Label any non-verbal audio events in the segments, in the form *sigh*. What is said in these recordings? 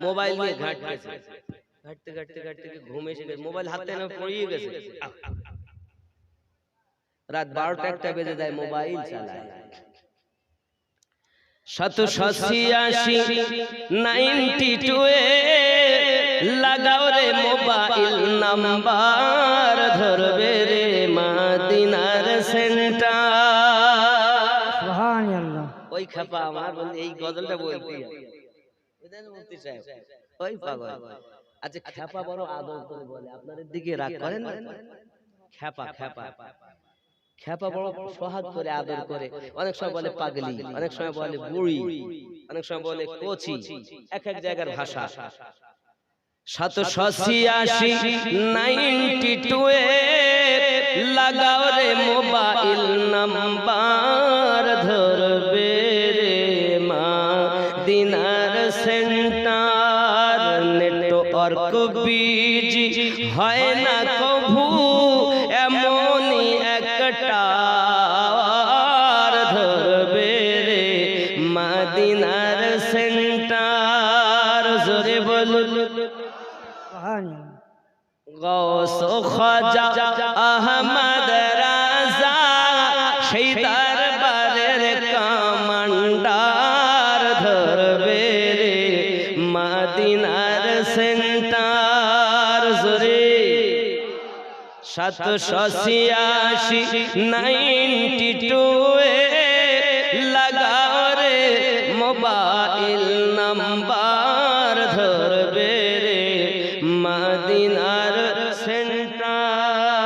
Mobile নিয়ে ঘাঁটতেছে। ঘাঁটতে ঘাঁটতে ঘাঁটতে ঘুম এসে গেছে। মোবাইল হাতে না পড়িয়ে গেছে। রাত বারোটা একটা বেজে যায় মোবাইল চালায়। লাগাও রে মোবাইল নাম্বার ধরবে রে মাদিনার সেন্টার। সুবহানাল্লাহ। ওই খাপা আমার এই গজলটা বলতে মুফতি সাহেব। ওই পাগল আচ্ছা খ্যাপা বড় আদর করে বলে আপনাদের দিকে রাগ করেন না? খ্যাপা খ্যাপা। খ্যাপা বড় সোহাগ করে আদর করে। অনেক সময় বলে পাগলি। অনেক সময় বলে বুড়ি। অনেক সময় বলে কোচি। এক এক জায়গার ভাষা। সাতশো ছিয়াশি নাইনটি টু লাগাও রে মোবাইল নাম্বার। বিজি। হয় না কভু এমনই একটা ধরবে রে মাদিনার সেন্টার। জোরে বলুন। গৌস খাজা আহমদ রাজা সেই দরবারের কমান্ডার। ধরবে রে মাদিনার সেন্টার। সাতশো ছিয়াশি, নাইনটি টু লাগাও রে মোবাইল নাম্বার ধরবে রে মাদিনার সেন্টার।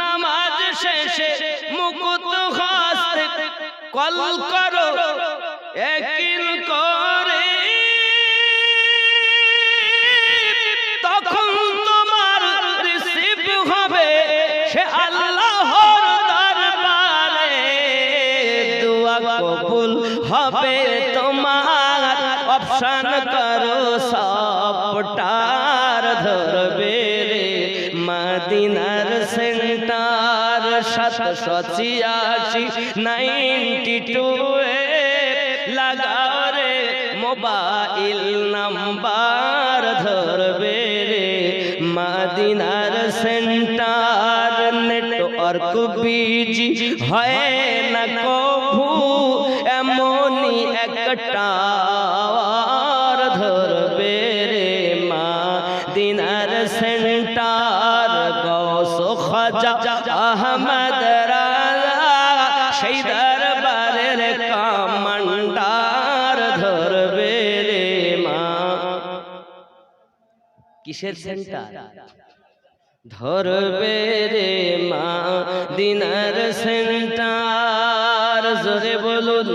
নামাজ শেষে মুকুত হাসতে কল করো একিল সে আল্লাহর দরবারে দোয়া কবুল হবে তোমার। অপশন করো সবটার ধরবে রে মদিনার সেন্টার সাতশো ছিয়াশি, নাইনটি টু লাগাও রে মোবাইল নাম্বার ধরবে রে মাদিনার সেন্টার নেটওয়ার্ক বিজি হয় না কভু, এমনই একটা ধরবে রে মা। দিনার সেন্টার গৌস খাজা আহমদ রাজা, সেই দরবারের কামান্ডার ধরবে রে মা। কিসের সেন্টার? ধরবে রে মা দিনার সেন্টার জোরে বলুন।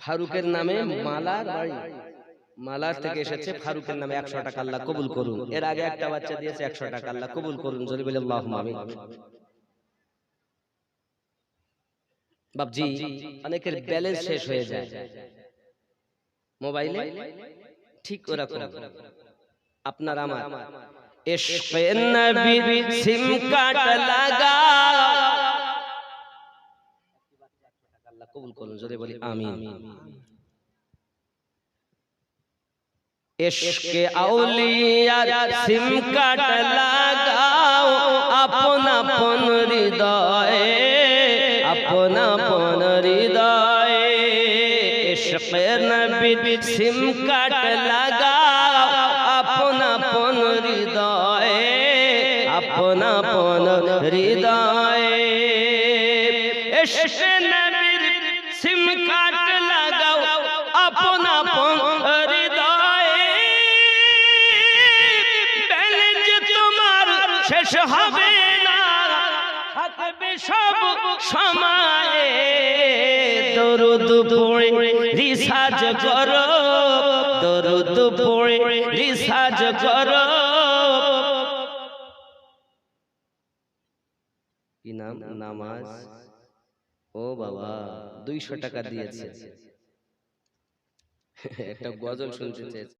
ফারুকের নামে মালার বাড়ি। মালার থেকে এসেছে ফারুকের নামে একশো টাকা আল্লাহ কবুল করুন। এর আগে একটা বাচ্চা দিয়েছে একশো টাকা আল্লাহ কবুল করুন জোরে বলে আল্লাহ বাবজি অনেকের ব্যালেন্স শেষ হয়ে যায়। মোবাইলে ঠিক ওরকম। আপনার আমার। ইশকে নবী সিম কার্ড লাগা। আল্লাহ কবুল করুন জোরে বলি আমিন। ইশকে আউলিয়ার সিম কার্ড লাগাও। আপন আপন হৃদয়ে। আপন আপন হৃদয়ে। ইশকে নবী সিম সিম কার্ড লাগাও তোমার শেষ হবে না। থাকবে সব সময়ে। দরুদ পড়ে রিসার্চ করো। দরুদ নামাজ? ও বাবা দুইশো টাকা দিয়েছে। *laughs* একটা গজল শুনতে চেয়েছে।